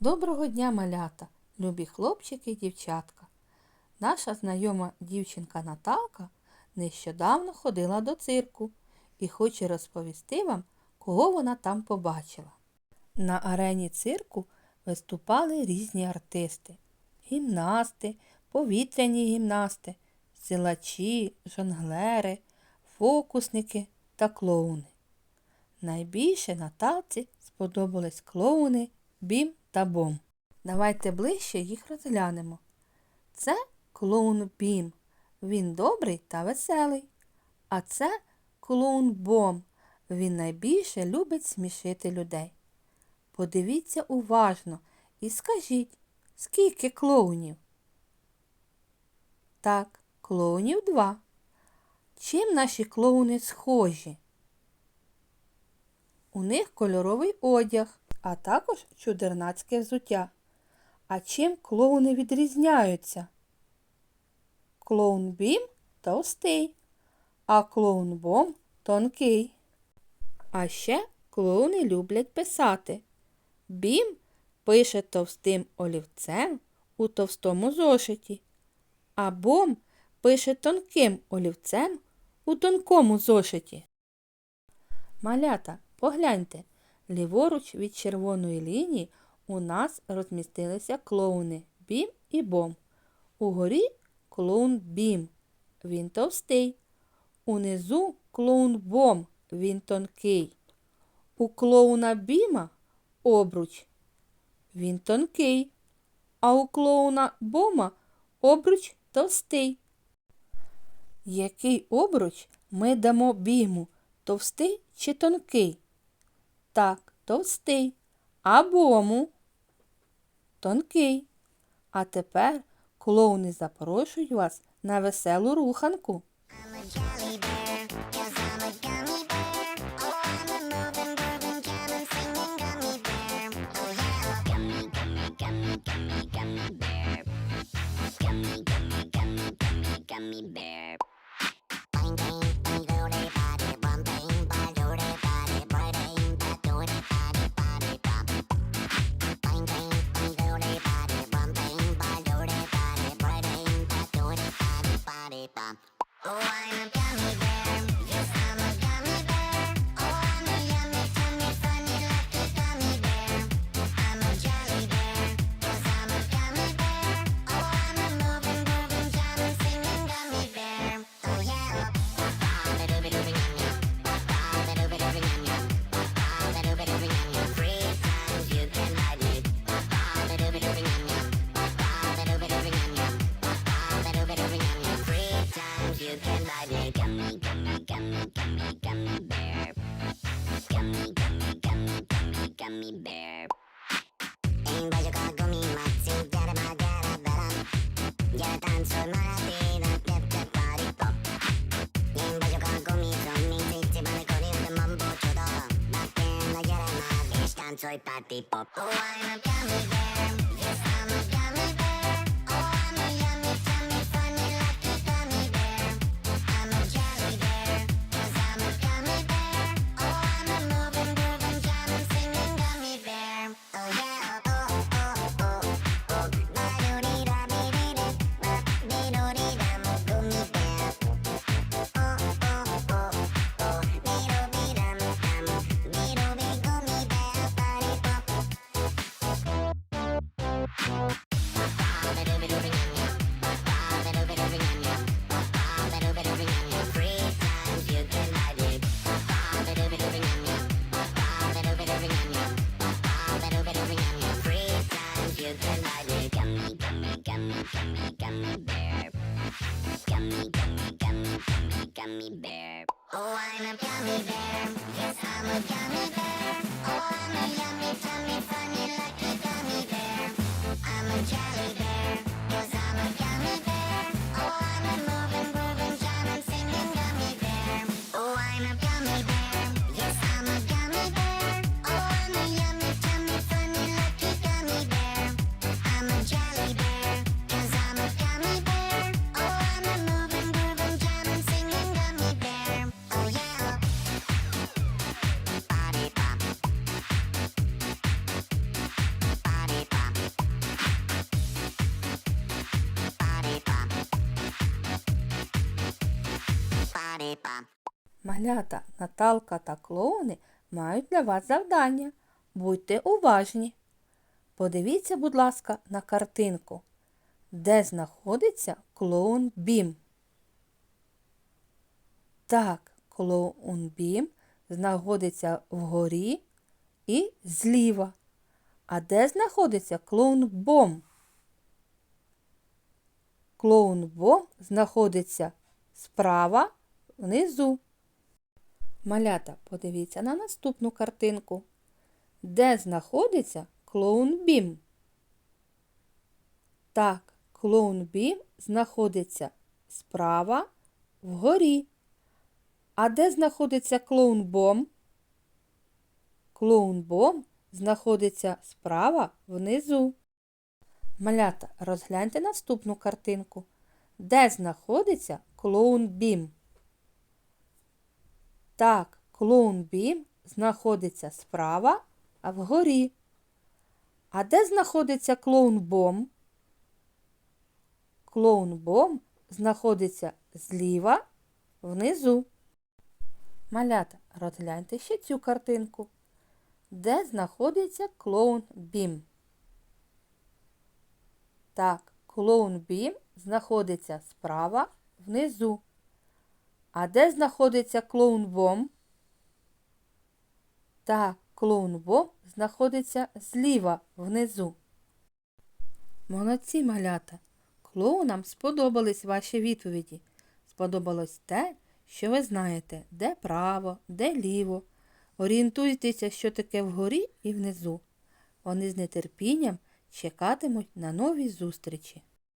Доброго дня, малята, любі хлопчики і дівчатка. Наша знайома дівчинка Наталка нещодавно ходила до цирку і хоче розповісти вам, кого вона там побачила. На арені цирку виступали різні артисти гімнасти, повітряні гімнасти, силачі, жонглери, фокусники та клоуни. Найбільше Наталці сподобались клоуни Бім та Бом. Давайте ближче їх розглянемо. Це клоун Бім. Він добрий та веселий. А це клоун Бом. Він найбільше любить смішити людей. Подивіться уважно і скажіть, скільки клоунів? Так, клоунів два. Чим наші клоуни схожі? У них кольоровий одяг, а також чудернацьке взуття. А чим клоуни відрізняються? Клоун Бім товстий, а клоун Бом тонкий. А ще клоуни люблять писати. Бім пише товстим олівцем у товстому зошиті, а Бом пише тонким олівцем у тонкому зошиті. Малята, погляньте, ліворуч від червоної лінії у нас розмістилися клоуни Бім і Бом. Угорі клоун Бім. Він товстий. Унизу клоун Бом. Він тонкий. У клоуна Біма обруч. Він тонкий. А у клоуна Бома обруч товстий. Який обруч ми дамо біму? Товстий чи тонкий? Так, товстий. А тонкий. А тепер клоуни запрошують вас на веселу руханку. Oh, I'm done with gummy bear. bebé party pop. Oh, I'm a gummy bear. Gummy bear. Oh, I'm a gummy bear. Yes, I'm a gummy bear. Oh, I'm a yummy, tummy, oh, funny, lucky gummy bear. I'm a jelly bear. Yes, I'm a gummy bear. Малята, Наталка та клоуни мають для вас завдання. Будьте уважні. Подивіться, будь ласка, на картинку, де знаходиться клоун Бім. Так, клоун Бім знаходиться вгорі і зліва. А де знаходиться клоун Бом? Клоун Бом знаходиться справа внизу. Малята, подивіться на наступну картинку. Де знаходиться клоун Бім? Так, клоун Бім знаходиться справа вгорі. А де знаходиться клоун Бом? Клоун Бом знаходиться справа внизу. Малята, розгляньте наступну картинку. Де знаходиться клоун Бім? Так, клоун Бім знаходиться справа, а вгорі. А де знаходиться клоун Бом? Клоун Бом знаходиться зліва внизу. Малята, розгляньте ще цю картинку. Де знаходиться клоун Бім? Так, клоун Бім знаходиться справа внизу. А де знаходиться клоун Бом? Так, клоун Бом знаходиться зліва внизу. Молодці малята! Клоунам сподобались ваші відповіді. Сподобалось те, що ви знаєте, де право, де ліво. Орієнтуйтеся, що таке вгорі і внизу. Вони з нетерпінням чекатимуть на нові зустрічі.